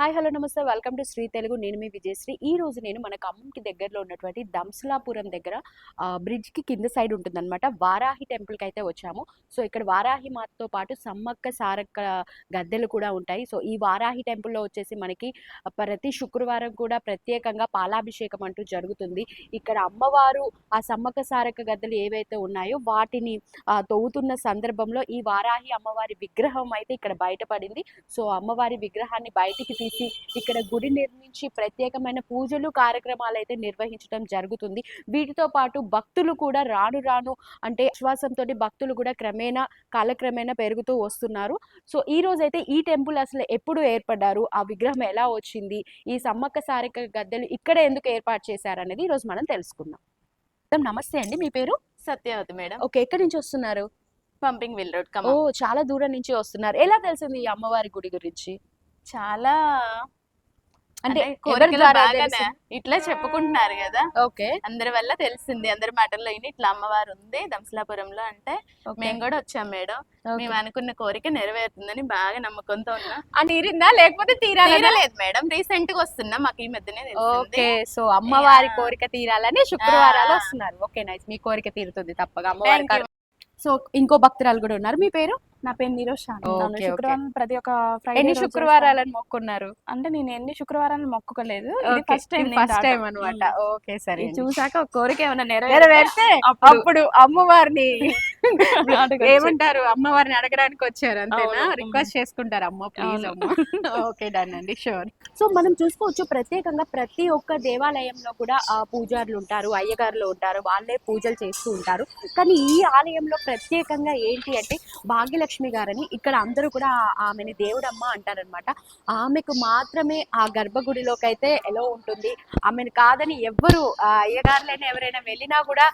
Hi hello నమస్తే. Welcome to Shri Telugu. నేను మీ విజయశ్రీ. ఈ రోజు నేను మన ఖమ్మంకి దగ్గరలో ఉన్నటువంటి దంసలాపురం దగ్గర బ్రిడ్జ్కి కి కింద సైడ్ ఉంటుందన్నమాట. వారాహి టెంపుల్కి అయితే వచ్చాము. సో ఇక్కడ వారాహి మాతతో పాటు సమ్మక్క సారక్క గద్దెలు కూడా ఉంటాయి. సో ఈ వారాహి టెంపుల్లో వచ్చేసి మనకి ప్రతి శుక్రవారం కూడా ప్రత్యేకంగా పాలాభిషేకం అంటూ జరుగుతుంది. ఇక్కడ అమ్మవారు ఆ సమ్మక్క సారక్క గద్దెలు ఏవైతే ఉన్నాయో వాటిని తవ్వుతున్న సందర్భంలో ఈ వారాహి అమ్మవారి విగ్రహం అయితే ఇక్కడ బయటపడింది. సో అమ్మవారి విగ్రహాన్ని బయటికి తీసి ఇక్కడ గుడి నిర్మించి ప్రత్యేకమైన పూజలు కార్యక్రమాలు అయితే నిర్వహించడం జరుగుతుంది. వీటితో పాటు భక్తులు కూడా రాను రాను అంటే విశ్వాసంతో భక్తులు కూడా క్రమేణా కాలక్రమేణా పెరుగుతూ వస్తున్నారు. సో ఈ రోజు అయితే ఈ టెంపుల్ అసలు ఎప్పుడు ఏర్పడ్డారు? ఆ విగ్రహం ఎలా వచ్చింది? ఈ సమ్మక్క సారక్క గద్దెలు ఇక్కడ ఎందుకు ఏర్పాటు చేశారనేది ఈ రోజు మనం తెలుసుకుందాం. నమస్తే అండి. మీ పేరు? సత్యవతి మేడం. ఓకే ఎక్కడి నుంచి వస్తున్నారు? పంపింగ్ విల్ రోడ్ ఓ చాలా దూరం నుంచి వస్తున్నారు. ఎలా తెలిసింది ఈ అమ్మవారి గుడి గురించి? చాలా అంటే? ఇట్లా చెప్పుకుంటున్నారు కదా. ఓకే. అందరి వల్ల తెలిసింది. అందరి మాటల్లో విని ఇట్లా అమ్మవారు ఉంది దంసలాపురంలో అంటే మేము కూడా వచ్చాం మేడం. మేము అనుకున్న కోరిక నెరవేరుతుందని బాగా నమ్మకంతో ఉన్నాం. తీరిందా? లేకపోతే తీరాలి తీరలేదు మేడం. రీసెంట్గా వస్తున్నాం. మాకు ఈ మధ్యనే ఓకే. సో అమ్మవారి. కోరిక తీరాలని శుక్రవారాలు. వస్తున్నారు. Okay nice. మీ కోరిక తీరుతుంది తప్పగా అమ్మవారి సో ఇంకో భక్తురాలు కూడా ఉన్నారు. మీ పేరు? నా పేరు నిరోష. శుక్రవారం ప్రతి ఒక్క ఫ్రైడే ఎన్ని శుక్రవారాలను మొక్కున్నారు. అంటే నేను ఎన్ని శుక్రవారాలు మొక్కుకోలేదు ఫస్ట్ టైం ఫస్ట్ టైం. అనమాట ఓకే సరే ఇది చూసాక ఒక కోరిక ఏమైనా నెరవేరితే అప్పుడు అమ్మవారిని. ఏమంటారు అమ్మవారిని అడగడానికి వచ్చారు అంతేనా. రిక్వెస్ట్ చేసుకుంటారు అమ్మ ప్లీజ్. అమ్మ ఓకే డన్ అండి షూర్ సో మనం చూసుకోవచ్చు ప్రత్యేకంగా ప్రతి ఒక్క దేవాలయంలో కూడా ఆ పూజారులు ఉంటారు అయ్యగారులు ఉంటారు వాళ్ళే పూజలు చేస్తూ ఉంటారు కానీ ఈ ఆలయంలో ప్రత్యేకంగా ఏంటి అంటే మహాలక్ష్మి గారని ఇక్కడ అందరూ కూడా ఆమెని దేవుడమ్మ అంటారనమాట ఆమెకు మాత్రమే ఆ గర్భగుడిలోకి అయితే ఎలా ఉంటుంది? ఆమెను కాదని ఎవ్వరు అయ్యగారులైనా ఎవరైనా వెళ్ళినా కూడా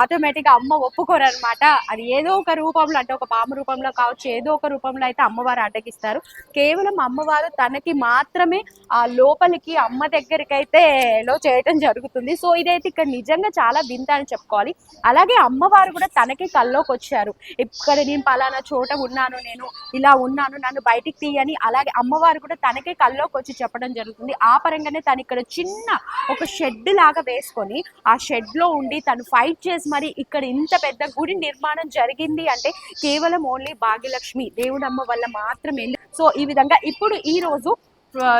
ఆటోమేటిక్గా అమ్మ ఒప్పుకోరు అనమాట అది ఏదో ఒక రూపంలో అంటే ఒక పాము రూపంలో కావచ్చు ఏదో ఒక రూపంలో అయితే అమ్మవారు అడ్డగిస్తారు కేవలం అమ్మవారు తనకి మాత్రమే ఆ లోపలికి అమ్మ దగ్గరికి అయితే లో చేయటం జరుగుతుంది. సో ఇదైతే ఇక్కడ నిజంగా చాలా వింత అని చెప్పుకోవాలి. అలాగే అమ్మవారు కూడా తనకి కల్లోకి వచ్చారు ఇక్కడ నేను పలానా చోట ఉన్నాను నేను ఇలా ఉన్నాను నన్ను బయటికి తీయని. అలాగే అమ్మవారు కూడా తనకే కల్లోకి వచ్చి చెప్పడం జరుగుతుంది. ఆ పరంగానే తను ఇక్కడ చిన్న ఒక షెడ్ లాగా వేసుకొని ఆ షెడ్లో ఉండి తను ఫైట్ చేసి మరి ఇక్కడ ఇంత పెద్ద గుడి నిర్మాణం జరిగింది అంటే కేవలం ఓన్లీ భాగ్యలక్ష్మి దేవుడమ్మ వల్ల మాత్రమే. సో ఈ విధంగా ఇప్పుడు ఈ రోజు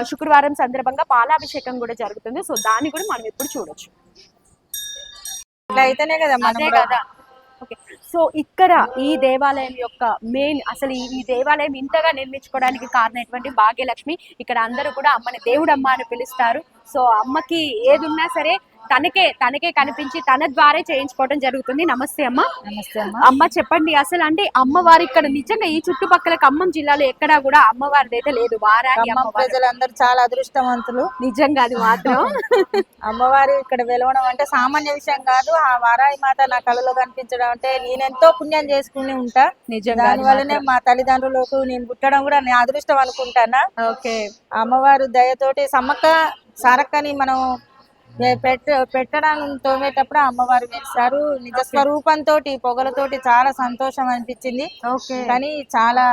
శుక్రవారం సందర్భంగా పాలాభిషేకం కూడా జరుగుతుంది. సో దాన్ని కూడా మనం ఇప్పుడు చూడొచ్చు. ఇట్లా అయితేనే కదా మనం అదే కదా. ఓకే సో ఇక్కడ ఈ దేవాలయం యొక్క మెయిన్ అసలు ఈ- దేవాలయం ఇంతగా నిర్మించుకోవడానికి కారణం ఎటువంటి భాగ్యలక్ష్మి. ఇక్కడ అందరూ కూడా అమ్మని దేవుడమ్మ అని పిలుస్తారు. సో అమ్మకి ఏదున్నా సరే తనకే తనకే కనిపించి తన ద్వారే చేయించుకోవడం జరుగుతుంది. నమస్తే అమ్మ. నమస్తే అమ్మా. అమ్మ చెప్పండి అసలు అంటే అమ్మవారు ఇక్కడ నిజంగా ఈ చుట్టుపక్కల ఖమ్మం జిల్లాలో ఎక్కడా కూడా అమ్మవారిది అయితే లేదు ఖమ్మం అమ్మవారు. ప్రజలందరూ చాలా అదృష్టవంతులు. నిజంగా అది మాత్రం. అమ్మవారు ఇక్కడ వెలవడం అంటే సామాన్య విషయం కాదు. ఆ వారాయి మాత నా కళలో కనిపించడం అంటే నేనెంతో పుణ్యం చేసుకుని ఉంటా. నిజంగా దాని వల్లనే మా తల్లిదండ్రులకు నేను పుట్టడం కూడా నేను అదృష్టం అనుకుంటానా? ఓకే. అమ్మవారు దయతోటి సమ్మక్క సారక్కని మనం పెట్ట పెట్టడం తోమేటప్పుడు అమ్మవారు వేశారు. నిజ స్వరూపంతో పొగలతోటి చాలా సంతోషం అనిపించింది. ఓకే. కానీ చాలా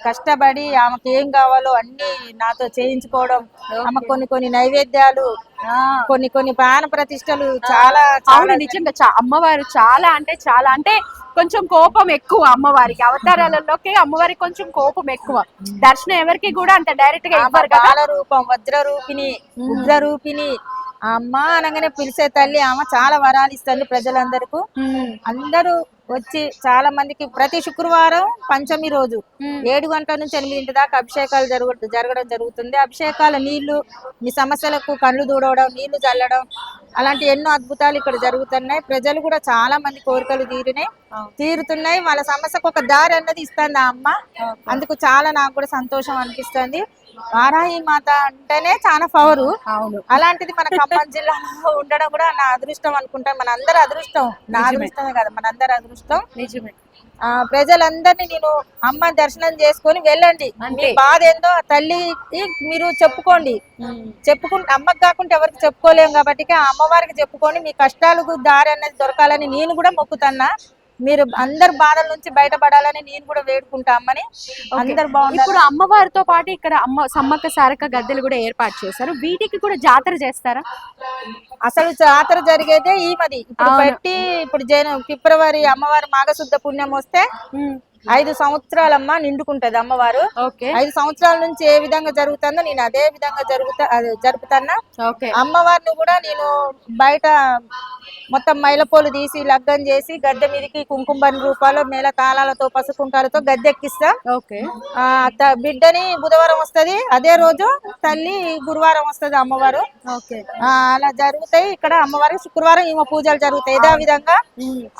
కష్టపడి ఆమెకి ఏం కావాలో అన్ని నాతో చేయించుకోవడం ఆమె కొన్ని కొన్ని నైవేద్యాలు కొన్ని కొన్ని ప్రాణ ప్రతిష్టలు చాలా అవును చాలా నిజంగా అమ్మవారు చాలా అంటే చాలా అంటే కొంచెం కోపం ఎక్కువ అమ్మవారికి. అవతారాలలోకి అమ్మవారికి కొంచెం కోపం ఎక్కువ. దర్శనం ఎవరికి కూడా అంత డైరెక్ట్గా ఇవ్వరు కదా. బాల రూపం వజ్ర రూపిణి ఉగ్ర రూపిణి అమ్మ అనగానే పిలిచే తల్లి ఆమె చాలా వరాలు ఇస్తుంది ప్రజలందరికీ. అందరూ వచ్చి చాలా మందికి ప్రతి శుక్రవారం పంచమి రోజు ఏడు గంటల నుంచి ఎనిమిదింటి దాకా అభిషేకాలు జరుగు జరగడం జరుగుతుంది. అభిషేకాల నీళ్ళు మీ సమస్యలకు కళ్ళు దూడవడం నీళ్ళు చల్లడం అలాంటి ఎన్నో అద్భుతాలు ఇక్కడ జరుగుతున్నాయి. ప్రజలు కూడా చాలా మంది కోరికలు తీరినాయి తీరుతున్నాయి. వాళ్ళ సమస్యకు ఒక దారి అన్నది ఇస్తుంది ఆ అమ్మ. అందుకు చాలా నాకు కూడా సంతోషం అనిపిస్తుంది. వారాహి మాత అంటేనే చాలా పవరు. అవును. అలాంటిది మన ఖమ్మం జిల్లాలో ఉండడం కూడా నా అదృష్టం అనుకుంటా. మన అందరి అదృష్టం. నా. అదృష్టమే కదా మన అందరి అదృష్టం. నిజమే. ఆ ప్రజలందరినీ నేను అమ్మ దర్శనం చేసుకొని వెళ్ళండి. మీ. బాధ ఏందో తల్లికి మీరు చెప్పుకోండి. చెప్పుకుంటే అమ్మకి కాకుండా ఎవరికి చెప్పుకోలేం కాబట్టి ఆ అమ్మవారికి చెప్పుకొని మీ కష్టాలకు దారి అనేది దొరకాలని నేను కూడా మొక్కుతున్నా. మీరు అందరు బాధల నుంచి బయటపడాలని నేను కూడా వేడుకుంటా అమ్మని. అందరు బాగుండాలి ఇప్పుడు అమ్మవారితో పాటు ఇక్కడ అమ్మ సమ్మక్క సారక్క గద్దెలు కూడా ఏర్పాటు చేశారు. వీటికి కూడా జాతర చేస్తారా? అసలు జాతర జరిగేదే ఈ మది ఇప్పుడు. పెట్టి ఇప్పుడు జైన ఫిబ్రవరి అమ్మవారి మాఘశుద్ధ పుణ్యం వస్తే ఐదు సంవత్సరాలమ్మ నిండుకుంటది అమ్మవారు. ఐదు సంవత్సరాల నుంచి ఏ విధంగా జరుగుతుందో నేను అదే విధంగా జరుగుతా ఓకే. అమ్మవారిని కూడా నేను బయట మొత్తం మైలపోలు తీసి లగ్గం చేసి గద్దె మీదకి కుంకుమని రూపాలు మేళ తాళాలతో పసుకుంటాలతో గద్దె ఎక్కిస్తా ఓకే. ఆ త- బిడ్డని బుధవారం వస్తది. అదే రోజు తల్లి గురువారం వస్తది అమ్మవారు. అలా జరుగుతాయి. ఇక్కడ అమ్మవారికి శుక్రవారం ఈమె పూజలు జరుగుతాయి. ఇదే విధంగా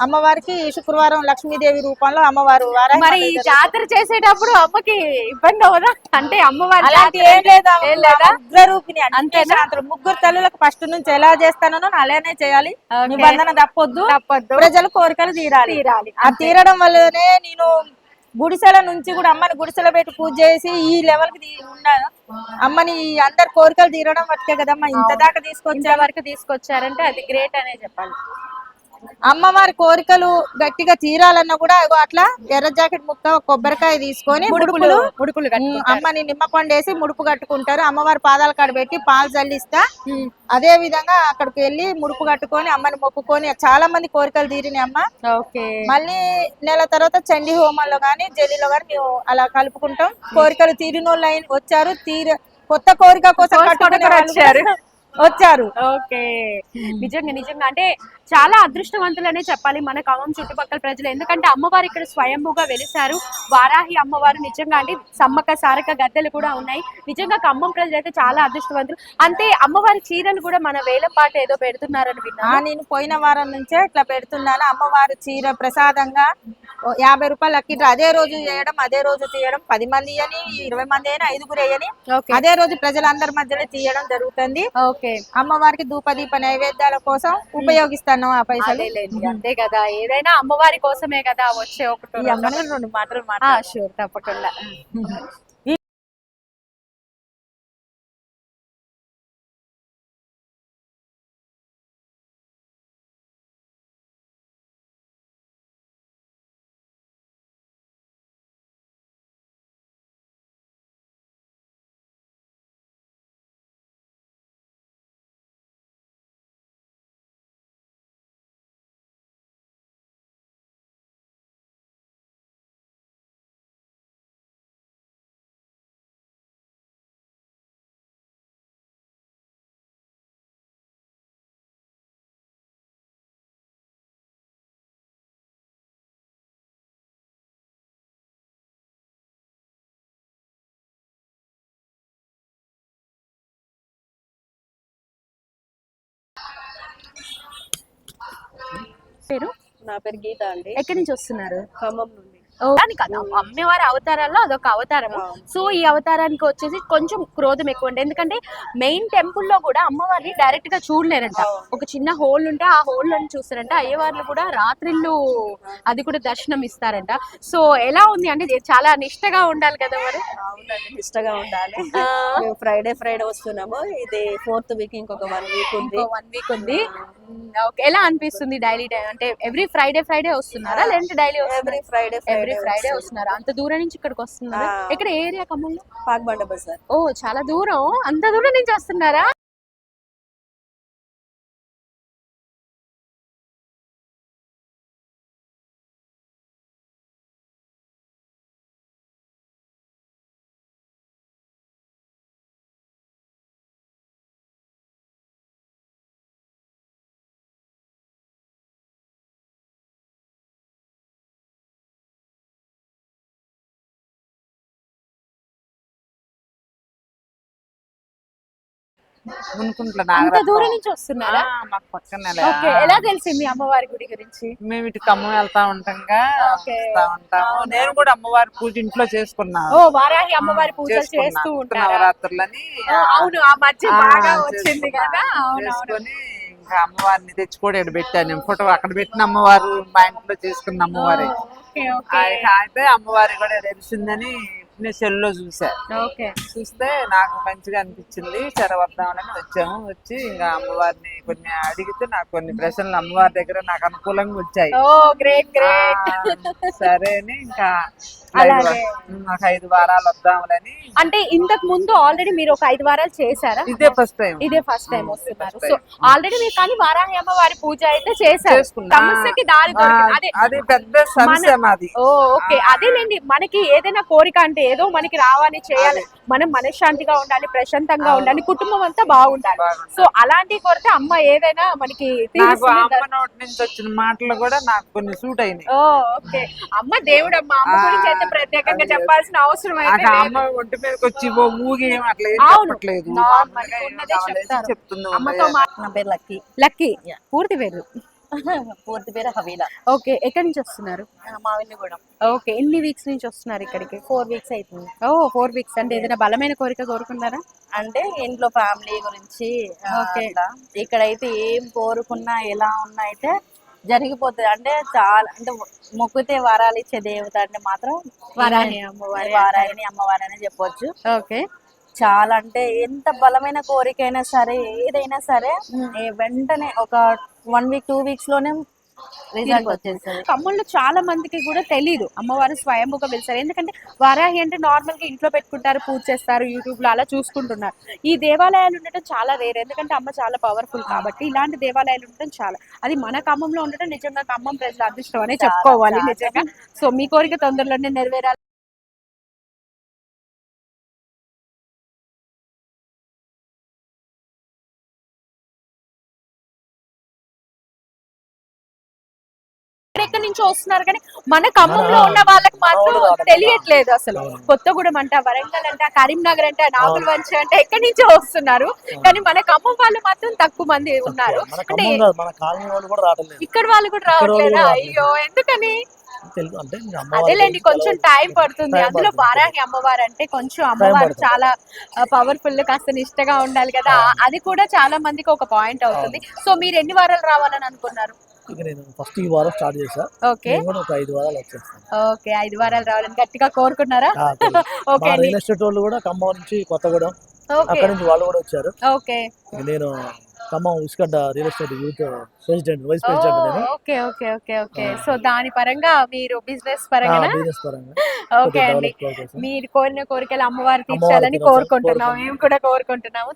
అమ్మవారికి శుక్రవారం లక్ష్మీదేవి రూపంలో అమ్మవారు వారాహి మరి ఈ. జాతర చేసేటప్పుడు అమ్మకి ఇబ్బంది అవదా అంటే అమ్మవారి అలాంటి ఏం లేదా ఉగ్రరూపిణి. ముగ్గురు తల్లులకు ఫస్ట్ నుంచి ఎలా చేస్తానో అలానే చేయాలి. నిబంధన తప్పొద్దు. తప్పొద్దు. ప్రజలు కోరికలు తీరాలి. తీరాలి. ఆ తీరడం వల్లనే నేను గుడిసెల నుంచి కూడా అమ్మని గుడిసెల పెట్టి పూజ చేసి ఈ లెవెల్కి ఉన్నాను అమ్మని అందరి కోరికలు తీరడం బట్టే కదమ్మా. ఇంత దాకా తీసుకొచ్చా వరకు తీసుకొచ్చారంటే అది గ్రేట్ అనే చెప్పాలి. అమ్మవారి కోరికలు గట్టిగా తీరాలన్నా కూడా అట్లా ఎర్ర జాకెట్ ముక్క కొబ్బరికాయ తీసుకొని ముడుపులు ముడుపులు అమ్మని నిమ్మపండు వేసి ముడుపు కట్టుకుంటారు. అమ్మవారి పాదాల కాడ పెట్టి పాలు చల్లిస్తా. అదే విధంగా అక్కడికి వెళ్ళి ముడుపు కట్టుకొని అమ్మని మొక్కుకొని చాలా మంది కోరికలు తీరినాయి అమ్మ. ఓకే. మళ్ళీ నెల తర్వాత చండీ హోమంలో గానీ జల్లిలో గానీ మేము అలా కలుపుకుంటాం. కోరికలు తీరిన వాళ్ళు వచ్చారు. తీర కొత్త కోరిక కోసం వచ్చారు. వచ్చారు. ఓకే. నిజంగా నిజంగా. అంటే చాలా అదృష్టవంతులనే చెప్పాలి మన ఖమ్మం చుట్టుపక్కల ప్రజలు. ఎందుకంటే అమ్మవారు ఇక్కడ స్వయంభూగా వెలిసారు వారాహి అమ్మవారు నిజంగా అంటే సమ్మక్క సారక గద్దెలు కూడా ఉన్నాయి. నిజంగా ఖమ్మం ప్రజలు అయితే చాలా అదృష్టవంతులు. అంతే అమ్మవారి చీరలు కూడా మన వేలం పాట ఏదో పెడుతున్నారని ఆ విన్నాను నేను పోయిన వారం నుంచే ఇట్లా పెడుతున్నాను. అమ్మవారి చీర ప్రసాదంగా యాభై రూపాయలు లక్కిండ్రు. అదే రోజు చేయడం అదే రోజు తీయడం. పది మంది అని ఇరవై మంది అయినా ఐదుగురు అయ్యని అదే రోజు ప్రజలందరి మధ్యలో తీయడం జరుగుతుంది. ఓకే. అమ్మవారికి ధూపదీప నైవేద్యాల కోసం ఉపయోగిస్తాను ఆ పైసలు. అంతే కదా. ఏదైనా అమ్మవారి కోసమే కదా వచ్చే ఒకటి రెండు మాటలు మాట షూర్ తప్పకుండా. పేరు? నా పేరు గీత అండి. ఎక్కడి నుంచి వస్తున్నారు? ఖమ్మం నుండి. అని కదా అమ్మవారి అవతారాల్లో అదొక అవతారము. సో ఈ అవతారానికి వచ్చేసి కొంచెం క్రోధం ఎక్కువ ఉంటుంది ఎందుకంటే మెయిన్ టెంపుల్లో కూడా అమ్మవారిని డైరెక్ట్గా చూడలేరంట. ఒక చిన్న హోల్ ఉంటే ఆ హోల్ అని చూస్తారంట. అయ్యవార్లు కూడా రాత్రిళ్ళు అది కూడా దర్శనం ఇస్తారంట. సో ఎలా ఉంది అంటే చాలా నిష్టగా ఉండాలి కదా మరి? అవునండి ఇష్టంగా ఉండాలి. ఫ్రైడే ఫ్రైడే వస్తున్నాము. ఇది ఫోర్త్ వీక్ ఇంకొక వన్ వీక్ ఉంది. వన్ వీక్ ఉంది. ఎలా అనిపిస్తుంది డైలీ అంటే ఎవ్రీ ఫ్రైడే ఫ్రైడే వస్తున్నారా? లేదంటే daily every Friday every Friday వస్తున్నారా. అంత దూరం నుంచి ఇక్కడికి వస్తున్నారా. ఇక్కడ ఏరియా ఖమ్మంలో పాక్బండ బజార్ ఓ చాలా దూరం. అంత దూరం నుంచి వస్తున్నారా? మునుకుంట్ల అంత. దూరం నుంచి వస్తున్నారా? మాకు పక్కనే ఓకే ఎలా తెలిసింది అమ్మవారి గుడి గురించి? మేము ఇటు ఖమ్మం వెళ్తా ఉంటాంగా ఓకే. వస్తా ఉంటాము. నేను కూడా అమ్మవారి పూజ ఇంట్లో చేసుకున్నాను. ఓ వారాహి అమ్మవారి చేసుకున్నా. చేస్తూ ఉంటారా? నవరాత్రులని. అవును ఆ మధ్య బాగా వచ్చింది. కదా? అవును అవును చేసుకొని ఇంకా అమ్మవారిని తెచ్చి కూడా ఇక్కడ పెట్టాను. నేను ఫోటో అక్కడ పెట్టిన అమ్మవారు మా ఇంట్లో చేసుకున్న అమ్మవారి. అయితే అమ్మవారి కూడా తెలిసిందని నేను సెల్లో చూసా. ఓకే. చూస్తే నాకు మంచిగా అనిపించింది. సరే వద్దామని వచ్చాము. వచ్చి ఇంకా అమ్మవారిని కొన్ని అడిగితే నాకు కొన్ని ప్రశ్నలు అమ్మవారి దగ్గర నాకు అనుకూలంగా వచ్చాయి. Oh great great. ఆ, సరే అని ఇంకా అలాగే. నాకు ఐదు వారాలు వద్దామని అంటే ఇంతకు ముందు ఆల్రెడీ మీరు ఒక ఐదు వారాలు చేశారా? ఇదే ఫస్ట్ టైం ఇదే ఫస్ట్ టైం వస్తున్నారు. సో ఆల్రెడీ మీరు కానీ వారాహి అమ్మవారి పూజ అయితే చేశారు. సమస్యకి దారి అది పెద్ద సమస్య మాది. Oh okay. అదేలేండి. మనకి ఏదైనా కోరిక అంటే ఏదో మనకి రావాలి చేయాలి. మనం మనశ్శాంతిగా ఉండాలి ప్రశాంతంగా ఉండాలి కుటుంబం అంతా బాగుండాలి. సో అలాంటి కోరితే అమ్మ ఏదైనా మనకి నాకు తీరుస్తుంది. అమ్మ నోటి నుంచి వచ్చిన మాటలు కూడా నాకు కొన్ని సూట్ అయినాయి. Oh okay. అమ్మ దేవుడు అమ్మ అమ్మ గురించి అయితే ప్రత్యేకంగా. చెప్పాల్సిన అవసరం అయితే. అమ్మ ఒంటి మీదకి వచ్చి ఓ మూగి ఏం అట్లా. చెప్పట్లేదు. అమ్మతో నా పేరు లక్కీ. లక్కీ. పూర్తి పేరు. పూర్తి పేరు హవీలా. ఓకే ఎక్కడి నుంచి వస్తున్నారు? మావిల్లిగూడెం. ఓకే ఎన్ని వీక్స్ నుంచి వస్తున్నారు ఇక్కడికి? ఫోర్ వీక్స్ అవుతుంది ఓ ఫోర్ వీక్స్. అంటే ఏదైనా బలమైన కోరిక కోరుకున్నారా? అంటే ఇంట్లో ఫ్యామిలీ గురించి ఓకే. ఇక్కడైతే ఏం కోరుకున్నా ఎలా ఉన్నా అయితే జరిగిపోతుంది. అంటే చాలా అంటే మొక్కితే వరాలు ఇచ్చే దేవత అంటే మాత్రం వరాహి. అమ్మవారి వారాయని అమ్మవారని చెప్పొచ్చు. ఓకే. చాలా అంటే ఎంత బలమైన కోరికైనా సరే ఏదైనా సరే వెంటనే ఒక వన్ వీక్ టూ వీక్స్లోనే రిజల్ట్ వచ్చేస్తుంది. ఖమ్మంలో చాలా మందికి కూడా తెలియదు అమ్మవారు స్వయంభుగా పిలిచారు ఎందుకంటే వారాహి అంటే నార్మల్గా ఇంట్లో పెట్టుకుంటారు పూజ చేస్తారు యూట్యూబ్లో అలా చూసుకుంటున్నారు. ఈ దేవాలయాలు ఉండటం చాలా రేర్ ఎందుకంటే అమ్మ చాలా పవర్ఫుల్ కాబట్టి ఇలాంటి దేవాలయాలు ఉండటం చాలా. అది మన ఖమ్మంలో ఉండటం నిజంగా ఖమ్మం ప్రజల అదృష్టం అనే చెప్పుకోవాలి. నిజంగా. సో మీ కోరిక తొందరలోనే నెరవేరాలి. నుంచో వస్తున్నారు కానీ మన ఖమ్మంలో ఉన్న వాళ్ళకి మాత్రం తెలియట్లేదు అసలు. కొత్తగూడెం అంట వరంగల్ అంట కరీంనగర్ అంట నాగుల వంశ అంటే ఎక్కడి నుంచో వస్తున్నారు. కానీ మన ఖమ్మం వాళ్ళు మాత్రం తక్కువ మంది ఉన్నారు. అంటే ఇక్కడ వాళ్ళు కూడా రావట్లేదా? అయ్యో ఎందుకని? అదేలేండి కొంచెం టైం పడుతుంది. అందులో. వారాహి అమ్మవారు అంటే కొంచెం అమ్మవారు. చాలా పవర్ఫుల్ కాస్త నిష్టగా ఉండాలి కదా. అది కూడా చాలా మందికి ఒక పాయింట్ అవుతుంది. సో మీరు ఎన్ని వారాలు రావాలని అనుకున్నారు? ఇక నేను ఫస్ట్ ఈ వారం స్టార్ట్ చేసా. ఓకే నేను కూడా ఒక ఐదు వారాలు వచ్చేస్తాను ఓకే ఐదు వారాలు రావాలని గట్టిగా కోరుకున్నారా? ఆ. ఓకే మా అండి రియల్ ఎస్టేట్ వాళ్ళు కూడా ఖమ్మం నుంచి కొత్తగూడెం. ఓకే అక్కడ నుంచి వాళ్ళు కూడా వచ్చారు. ఓకే ఇక నేను Khammam ఉస్కడ్డ real estate youth president vice president నేను. Okay okay okay okay so దాని పరంగా మీరు బిజినెస్ పరంగా. బిజినెస్ పరంగా ఓకే అండి డెవలప్ కోసం. మీరు కోరిన కోరికలు అమ్మవారు అమ్మవారు తీర్చాలని తీర్చాలని కోరుకుంటున్నాము కోరుకుంటున్నాం. మేము కూడా కోరుకుంటున్నాము.